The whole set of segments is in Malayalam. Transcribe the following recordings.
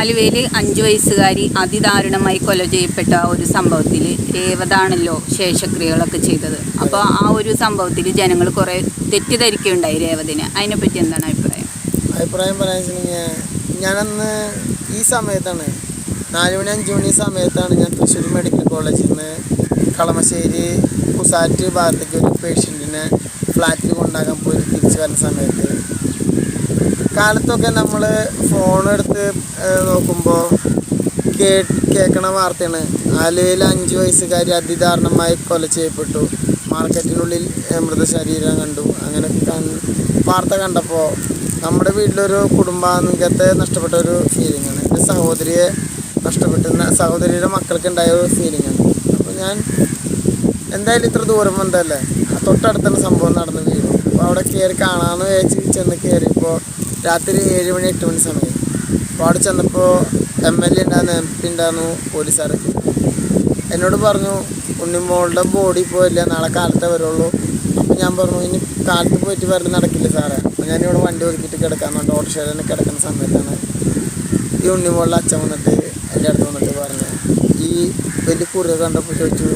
ആലുവയിൽ അഞ്ചു വയസ്സുകാരി അതിദാരുണമായി കൊല ചെയ്യപ്പെട്ട ഒരു സംഭവത്തിൽ രേവതാണല്ലോ ശേഷക്രിയകളൊക്കെ ചെയ്തത്. അപ്പോൾ ആ ഒരു സംഭവത്തിൽ ജനങ്ങൾ കുറേ തെറ്റിദ്ധരിക്കുകയുണ്ടായി രേവതിനെ. അതിനെപ്പറ്റി എന്താണ് അഭിപ്രായം? അഭിപ്രായം പറയാൻ ഞാനന്ന് ഈ സമയത്താണ് നാല് മണി അഞ്ച് മണി സമയത്താണ് ഞാൻ തൃശ്ശൂർ മെഡിക്കൽ കോളേജിൽ നിന്ന് കളമശ്ശേരി കുസാറ്റ് ഭാഗത്തേക്ക് ഒരു പേഷ്യന്റിനെ ഫ്ലാറ്റിൽ കൊണ്ടാകാൻ പോയി തിരിച്ചു വരുന്ന സമയത്ത് കാലത്തൊക്കെ നമ്മൾ ഫോണെടുത്ത് നോക്കുമ്പോൾ കേ കേൾക്കണ വാർത്തയാണ്. ആലുവയിൽ അഞ്ച് വയസ്സുകാരി അതിദാരുണമായി കൊല ചെയ്യപ്പെട്ടു. മാർക്കറ്റിനുള്ളിൽ മൃതശരീരം കണ്ടു. അങ്ങനെ വാർത്ത കണ്ടപ്പോൾ നമ്മുടെ വീട്ടിലൊരു കുടുംബാംഗത്തെ നഷ്ടപ്പെട്ട ഒരു ഫീലിംഗ് ആണ്. എന്റെ സഹോദരിയെ നഷ്ടപ്പെട്ടുന്ന സഹോദരിയുടെ മക്കൾക്ക് ഉണ്ടായ ഒരു ഫീലിംഗ് ആണ്. അപ്പോൾ ഞാൻ എന്തായാലും ഇത്ര ദൂരം വന്നതല്ലേ? തൊട്ടടുത്തുള്ള സംഭവം നടന്ന അപ്പോൾ അവിടെ കയറി കാണാമെന്ന് വിചാരിച്ച് ചെന്ന് കയറിയപ്പോൾ രാത്രി ഏഴ് മണി എട്ട് മണി സമയം. അപ്പോൾ അവിടെ ചെന്നപ്പോൾ എം എൽ എ ഉണ്ടായിരുന്നു എം പി ഉണ്ടായിരുന്നു പോലീസുകാരൊക്കെ എന്നോട് പറഞ്ഞു ഉണ്ണിമോളുടെ ബോഡി പോയില്ല നാളെ കാലത്തെ വരുള്ളൂ. അപ്പോൾ ഞാൻ പറഞ്ഞു ഇനി കാലത്ത് പോയിട്ട് വരൽ നടക്കില്ല സാറേ. അപ്പോൾ ഞാനിവിടെ വണ്ടി ഒതുക്കിയിട്ട് കിടക്കാൻ വേണ്ടി ഓട്ടോറിക്ഷയിൽ തന്നെ കിടക്കുന്ന സമയത്താണ് ഈ ഉണ്ണിമോളുടെ അച്ഛൻ വന്നിട്ട് എന്റെ അടുത്ത് വന്നിട്ട് പറഞ്ഞു ഈ വലിയ കുറിയ കണ്ടപ്പോൾ ചോദിച്ചു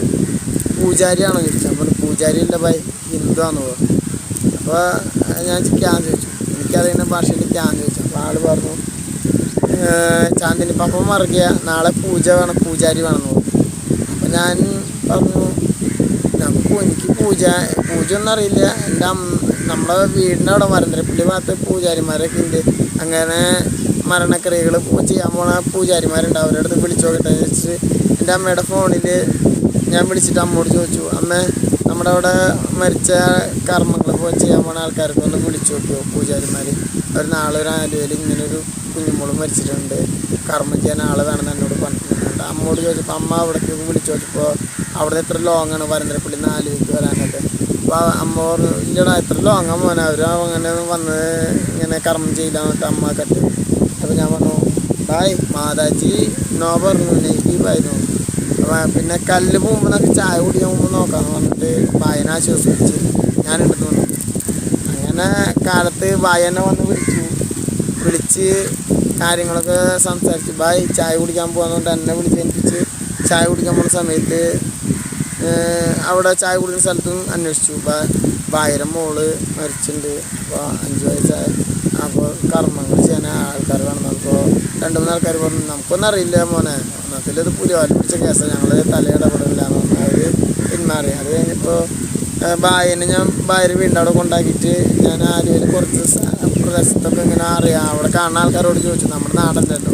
പൂജാരിയാണോ ചോദിച്ചു അപ്പോൾ പൂജാരി അല്ല ബൈ ഹിന്ദു ആണെന്ന് പറഞ്ഞു. അപ്പോൾ ഞാൻ ക്യാൻ ചോദിച്ചു. എനിക്കറിയുന്ന ഭാഷയിൽ ക്യാൻ ചോദിച്ചു. അപ്പോൾ ആൾ പറഞ്ഞു ചാന്ദിനി പപ്പം മറക്കുക നാളെ പൂജ വേണം പൂജാരി വേണം. അപ്പോൾ ഞാൻ പറഞ്ഞു നമുക്ക് എനിക്ക് പൂജ പൂജ ഒന്നും അറിയില്ല. എന്റെ നമ്മുടെ വീടിന്റെ അവിടെ മരന്തരപ്പള്ളി ഭാഗത്ത് പൂജാരിമാരൊക്കെ ഉണ്ട് അങ്ങനെ മരണക്രിയകൾ ചെയ്യാൻ പോണ പൂജാരിമാരുണ്ട്. അവരുടെ അടുത്ത് വിളിച്ചു നോക്കട്ടെ വെച്ചിട്ട് എന്റെ അമ്മയുടെ ഫോണിൽ ഞാൻ വിളിച്ചിട്ട് അമ്മോട് ചോദിച്ചു അമ്മ നമ്മുടെ അവിടെ മരിച്ച കർമ്മങ്ങൾ പോയി ചെയ്യാൻ പോണ ആൾക്കാർക്ക് ഒന്ന് വിളിച്ചു നോക്കിയോ പൂജാരിമാർ അവർ നാളെ ഒരു ആലുവയിൽ ഇങ്ങനൊരു കുഞ്ഞുമോളും മരിച്ചിട്ടുണ്ട്. കർമ്മം ചെയ്യാൻ ആൾ വേണമെന്ന് എന്നോട് പറഞ്ഞിട്ടുണ്ട്. അമ്മോട് ചോദിച്ചപ്പോൾ അമ്മ അവിടേക്ക് വിളിച്ചു നോക്കിയപ്പോൾ അവിടെ എത്ര ലോങ് ആണ് വരന്തരപ്പള്ളി നാലുവയ്ക്ക് വരാനൊക്കെ. അപ്പോൾ അമ്മ ഇല്ലടാ എത്ര ലോങ് ആ മോനെ? അവർ അങ്ങനെ വന്ന് ഇങ്ങനെ കർമ്മം ചെയ്യില്ല എന്നിട്ട് അമ്മ കട്ട്. അപ്പോൾ ഞാൻ പറഞ്ഞു ബായ് മാതാജി നോ പറഞ്ഞു നെഗറ്റീവായിരുന്നു അപ്പോൾ പിന്നെ കല്ല് പോകുമ്പോൾ നമുക്ക് ചായ കുടിക്കാൻ പോകുമ്പോൾ നോക്കാമെന്ന് പറഞ്ഞിട്ട് വായന ആശ്വസിപ്പിച്ച് ഞാൻ എടുത്തു വന്നു. അങ്ങനെ കാലത്ത് വായന വന്ന് വിളിച്ചു. വിളിച്ച് കാര്യങ്ങളൊക്കെ സംസാരിച്ച്. ബായ് ചായ കുടിക്കാൻ പോകുന്നതുകൊണ്ട് എന്നെ വിളിച്ച് എനിപ്പിച്ച് ചായ കുടിക്കാൻ പോകുന്ന സമയത്ത് അവിടെ ചായ കുടിക്കുന്ന സ്ഥലത്തും അന്വേഷിച്ചു. ബായിരം മോൾ മരിച്ചിട്ടുണ്ട്. അപ്പോൾ അഞ്ച് വയസ്സായ അപ്പോൾ കർമ്മങ്ങൾ ചെയ്യാൻ ആൾക്കാർ വേണം അപ്പോൾ രണ്ട് മൂന്ന് ആൾക്കാർ പറഞ്ഞു നമുക്കൊന്നും അറിയില്ല മോനെ ഒന്നത്തിലത് പുലി പിടിച്ച കേസാണ് ഞങ്ങൾ തലയിടപെടില്ല എന്ന് അവർ പിന്മാറി. അത് കഴിഞ്ഞപ്പോൾ ബായനെ ഞാൻ ഭാര്യ വീണ്ടും അവിടെ കൊണ്ടാക്കിയിട്ട് ഞാൻ ആലുവയിൽ കുറച്ച് പ്രദേശത്തൊക്കെ ഇങ്ങനെ അറിയാം. അവിടെ കാണുന്ന ആൾക്കാരോട് ചോദിച്ചു. നമ്മുടെ നാടല്ലല്ലോ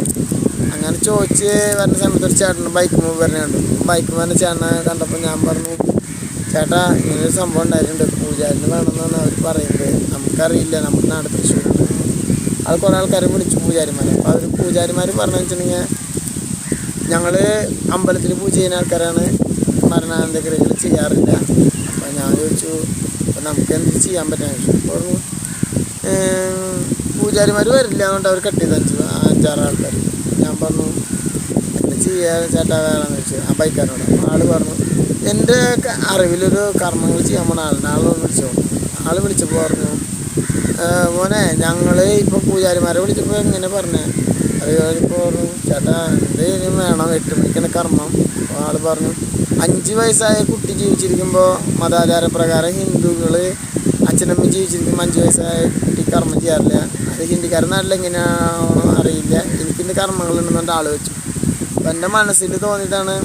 അങ്ങനെ ചോദിച്ച് വരുന്ന സമയത്ത് ഒരു ചേട്ടൻ ബൈക്ക് മൂവ് വരുന്നുണ്ട് ബൈക്ക് വരുന്ന ചേട്ടനെ കണ്ടപ്പോൾ ഞാൻ പറഞ്ഞു ചേട്ടാ ഇങ്ങനൊരു സംഭവം ഉണ്ടായിട്ടുണ്ട്. പൂജാരിന് വേണമെന്നാണ് അവർ പറയുന്നത്. നമുക്കറിയില്ല. നമ്മുടെ നാട് തൃശ്ശൂർ അത് കുറേ ആൾക്കാരെ വിളിച്ചു പൂജാരിമാരെ. അപ്പോൾ അവർ പൂജാരിമാർ പറഞ്ഞു വെച്ചിട്ടുണ്ടെങ്കിൽ ഞങ്ങൾ അമ്പലത്തിൽ പൂജ ചെയ്യുന്ന ആൾക്കാരാണ് മരണാനന്തക്രിയകൾ ചെയ്യാറില്ല. അപ്പോൾ ഞാൻ ചോദിച്ചു അപ്പോൾ നമുക്ക് എന്ത് ചെയ്യാൻ പറ്റാൻ പറഞ്ഞു പൂജാരിമാർ വരില്ല അതുകൊണ്ട് അവർ കട്ട് ചെയ്ത് അഞ്ച് അഞ്ചാറ് ആൾക്കാർ ഞാൻ പറഞ്ഞു ചെയ്യാൻ ചെയ്യാ ചേട്ടാ വേണമെന്ന് വെച്ചു? ആ ബൈക്കാരനോട്. ആൾ പറഞ്ഞു എന്റെ അറിവിലൊരു കർമ്മങ്ങൾ ചെയ്യാൻ പോണ ആളുണ്ട് ആൾ വിളിച്ചു. ആൾ വിളിച്ചപ്പോൾ പറഞ്ഞു "ഏ, മോനെ ഞങ്ങൾ ഇപ്പോൾ പൂജാരിമാരെ വിളിച്ചപ്പോൾ എങ്ങനെ പറഞ്ഞേ. അത് കഴിഞ്ഞപ്പോൾ പറഞ്ഞു ചേട്ടാ എന്തെങ്കിലും വേണം എട്ട് മണിക്കാണ് കർമ്മം. ആൾ പറഞ്ഞു അഞ്ച് വയസ്സായ കുട്ടി ജീവിച്ചിരിക്കുമ്പോൾ മതാചാര പ്രകാരം ഹിന്ദുക്കൾ അച്ഛനമ്മ ജീവിച്ചിരിക്കുമ്പോൾ അഞ്ച് വയസ്സായ കുട്ടി കർമ്മം ചെയ്യാറില്ല. അത് ഹിന്ദിക്കാരൻ നാട്ടിൽ എങ്ങനെയാണോ അറിയില്ല. എനിക്കിന്റെ കർമ്മങ്ങളുണ്ടെന്നുണ്ട് ആൾ വെച്ചു. അപ്പം എന്റെ മനസ്സിൽ തോന്നിയതാണ്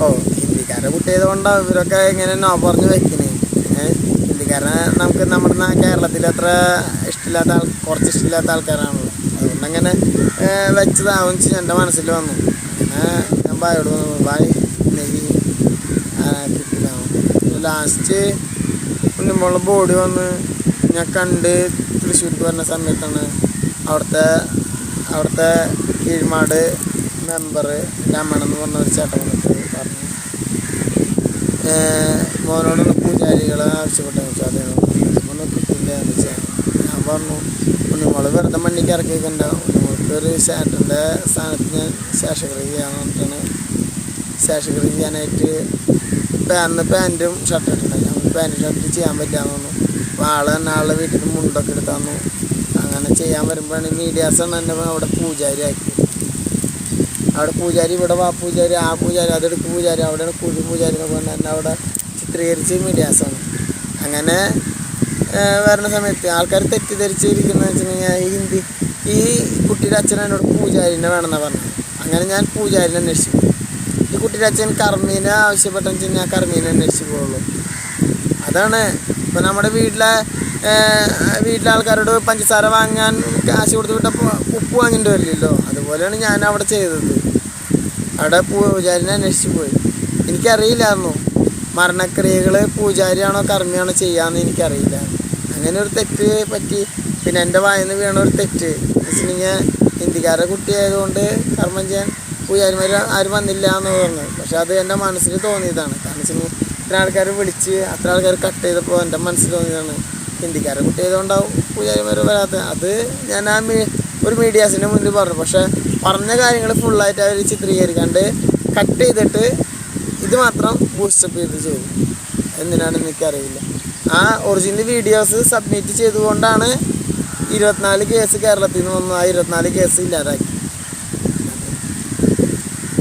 ഓ ഹിന്ദിക്കാരുടെ കുട്ടിയായതുകൊണ്ടാണ് ഇവരൊക്കെ ഇങ്ങനെ നോ പറഞ്ഞ് വെക്കണേ ഏഹ് ഹിന്ദിക്കാരനെ നമുക്ക് നമ്മുടെ നാ- കേരളത്തിൽ അത്ര ഇഷ്ടമില്ലാത്ത ആൾ കുറച്ച് ഇഷ്ടമില്ലാത്ത ആൾക്കാരാണല്ലോ അതുകൊണ്ട് അങ്ങനെ വെച്ചതാവും വെച്ച് എന്റെ മനസ്സിൽ വന്നു. ഞാൻ ബായോട് ബായ് നെയ്യ് കിട്ടിയതാവും ലാസ്റ്റ് ഉണ്ണിമോളുടെ ബോഡി വന്ന് ഞാൻ കണ്ട് തൃശ്ശൂർക്ക് വരുന്ന സമയത്താണ് അവിടുത്തെ അവിടുത്തെ കീഴ്മാട് മെമ്പർ രമണൻ എന്ന് പറഞ്ഞ ഒരു ചേട്ടൻ പറഞ്ഞു മോനോടൊന്ന് പൂജാരികളെ ആവശ്യപ്പെട്ടു. വെച്ചാൽ ഒന്ന് എന്ന് വെച്ചാൽ ഞാൻ പറഞ്ഞു നിങ്ങൾ വെറുതെ മണ്ണിക്ക് ഉണ്ണിമോൾക്ക് ഒരു ചേട്ടന്റെ സ്ഥാനത്ത് ഞാൻ ശേഷക്രിയ ചെയ്യാന്ന് പറഞ്ഞിട്ടാണ് ശേഷക്രിയ ചെയ്യാനായിട്ട് ഇപ്പം അന്ന് പാന്റും ഷർട്ട് ഇട്ടിട്ടുണ്ട് ഞാൻ പാന്റും ഷർട്ട് ചെയ്യാൻ പറ്റാന്ന് പറഞ്ഞു. അപ്പോൾ ആൾ തന്നെ ആളുടെ വീട്ടിൽ മുണ്ടൊക്കെ എടുത്താന്നു അങ്ങനെ ചെയ്യാൻ വരുമ്പോഴാണ് മീഡിയാസാണ് എന്നെ അവിടെ പൂജാരി ആക്കി അവിടെ പൂജാരി ഇവിടെ വാ പൂജാരി ആ പൂജാരി അതെടുക്ക് പൂജാരി അവിടെയാണ് കുഴി പൂജാരി എന്നൊക്കെ പറഞ്ഞാൽ അവിടെ ചിത്രീകരിച്ച് മീഡിയാസാണ്. അങ്ങനെ വരുന്ന സമയത്ത് ആൾക്കാർ തെറ്റിദ്ധരിച്ചിരിക്കുന്നത് കഴിഞ്ഞാൽ ഈ ഹിന്ദി ഈ കുട്ടിയുടെ അച്ഛൻ എന്നോട് പൂജാരിനെ വേണമെന്നാണ് പറഞ്ഞത് അങ്ങനെ ഞാൻ പൂജാരിനെ അന്വേഷിച്ചു. ഈ കുട്ടിയുടെ അച്ഛൻ കർമ്മീനെ ആവശ്യപ്പെട്ടെന്ന് വെച്ച് കഴിഞ്ഞാൽ കർമ്മീനെ അന്വേഷിച്ച് പോകുള്ളൂ അതാണ്. ഇപ്പം നമ്മുടെ വീട്ടിലെ വീട്ടിലെ ആൾക്കാരോട് പഞ്ചസാര വാങ്ങാൻ കാശ് കൊടുത്ത് വിട്ടപ്പോൾ ഉപ്പ് വാങ്ങിയിട്ട് വരില്ലല്ലോ. അതുപോലെയാണ് ഞാൻ അവിടെ ചെയ്തത്. അവിടെ പൂജാരിനെ അന്വേഷിച്ച് പോയി. എനിക്കറിയില്ലായിരുന്നു. മരണക്രിയകൾ പൂജാരിയാണോ കർമ്മിയാണോ ചെയ്യാമെന്ന് എനിക്കറിയില്ല. അങ്ങനെ ഒരു തെറ്റ് പറ്റി. പിന്നെ എന്റെ വായന വീണ ഒരു തെറ്റ്. എന്ന് ഞാൻ കുട്ടിയായതുകൊണ്ട് കർമ്മം ചെയ്യാൻ പൂജാരിമാർ ആരും വന്നില്ല എന്ന് പറഞ്ഞു. പക്ഷെ അത് എന്റെ മനസ്സിൽ തോന്നിയതാണ്. കാരണം ഇത്ര ആൾക്കാർ വിളിച്ച് അത്ര ആൾക്കാർ കട്ട് ചെയ്തപ്പോൾ എന്റെ മനസ്സിൽ തോന്നിയതാണ് ഹിന്ദിക്കാരുടെ കുട്ടിയായതുകൊണ്ടാവും പൂജാരിമാർ വരാത്ത അത് ഞാൻ ആ ഒരു മീഡിയാസിന്റെ മുന്നിൽ പറഞ്ഞു. പക്ഷെ പറഞ്ഞ കാര്യങ്ങൾ ഫുള്ളായിട്ട് അവർ ചിത്രീകരിക്കാണ്ട് കട്ട് ചെയ്തിട്ട് ഇത് മാത്രം ബൂസ്റ്റപ്പ് ചെയ്ത് ചെയ്തു. എന്തിനാണെന്ന് എനിക്കറിയില്ല. ആ ഒറിജിനൽ വീഡിയോസ് സബ്മിറ്റ് ചെയ്തുകൊണ്ടാണ് ഇരുപത്തിനാല് കേസ് കേരളത്തിൽ നിന്ന് വന്നു ആ ഇരുപത്തിനാല് കേസ് ഇല്ലാതാക്കി.